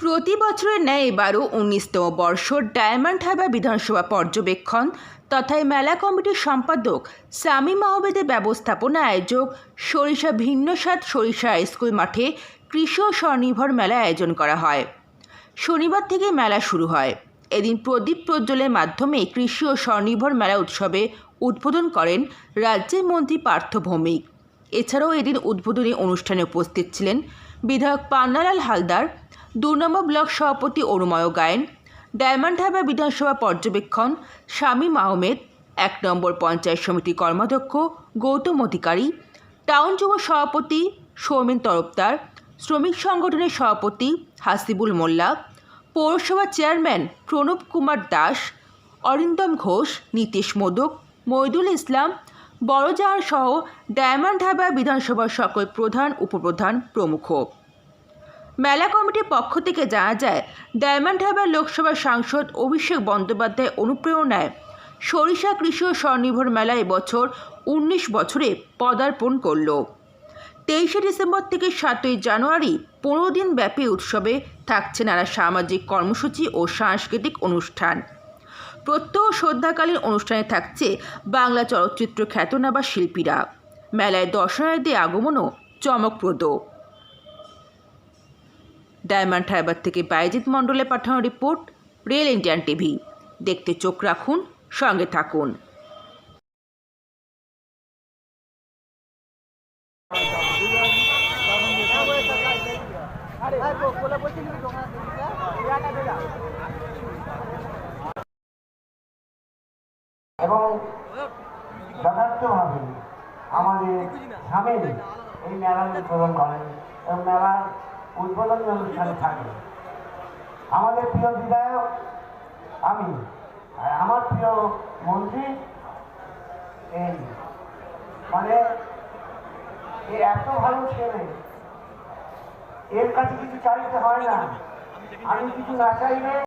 প্রতি বছরের ন্যায় এবারও উনিশতম বর্ষ ডায়মন্ড হারবার বিধানসভা পর্যবেক্ষণ তথা মেলা কমিটির সম্পাদক সামিম আহমেদের ব্যবস্থাপনা আয়োজক সরিষা ভিন্নস্বাদ সরিষা স্কুল মাঠে কৃষি ও স্বনির্ভর মেলা আয়োজন করা হয়। শনিবার থেকে মেলা শুরু হয়। এদিন প্রদীপ প্রজ্বলের মাধ্যমে কৃষি ও স্বনির্ভর মেলা উৎসবে উদ্বোধন করেন রাজ্যের মন্ত্রী পার্থ ভৌমিক। এছাড়াও এদিন উদ্বোধনী অনুষ্ঠানে উপস্থিত ছিলেন বিধায়ক পান্নালাল হালদার দু নম্বর ব্লক সভাপতি অরুময় গায়েন, ডায়মন্ড হারবার বিধানসভা পর্যবেক্ষণ শামীম আহমেদ, এক নম্বর পঞ্চায়েত সমিতি কর্মাধ্যক্ষ গৌতম অধিকারী, টাউন যুব সভাপতি সৌমেন তরফদার, শ্রমিক সংগঠনের সভাপতি হাসিবুল মোল্লা, পৌরসভা চেয়ারম্যান প্রণব কুমার দাস, অরিন্দম ঘোষ, নীতিশ মোদক, মইদুল ইসলাম, বড়জাহার সহ ডায়মন্ড হারবার বিধানসভার সকল প্রধান, উপপ্রধান প্রমুখ। মেলা কমিটির পক্ষ থেকে জানা যায়, ডায়মন্ড হারবার লোকসভার সাংসদ অভিষেক বন্দ্যোপাধ্যায় অনুপ্রেরণায় সরিষা কৃষি ও স্বনির্ভর মেলা এবছর উনিশ বছরে পদার্পণ করল। তেইশে ডিসেম্বর থেকে সাতই জানুয়ারি পনেরো দিন ব্যাপী উৎসবে থাকছে নানা সামাজিক কর্মসূচি ও সাংস্কৃতিক অনুষ্ঠান। প্রত্যহ শ্রদ্ধাকালীন অনুষ্ঠানে থাকছে বাংলা চলচ্চিত্র খ্যাতনামা শিল্পীরা। মেলায় দর্শনার্থী আগমনও চমকপ্রদ। ডায়মন্ড হারবার থেকে বাইজিৎ মণ্ডলে পাঠানো রিপোর্ট রিয়েল ইন্ডিয়ান টিভি। দেখতে চোখ রাখুন, সঙ্গে থাকুন। আমাদের স্বামীর এই মেলার উদ্বোধন করেন এবং মেলার উদ্বোধনী অনুষ্ঠানে থাকে আমাদের প্রিয় বিধায়ক, আমি। আর আমার প্রিয় মন্ত্রী, এই। মানে এ এত ভালো ছেলে। এর কাছে কিছু চাইতে হয় না। আমি কিছু না চাইলে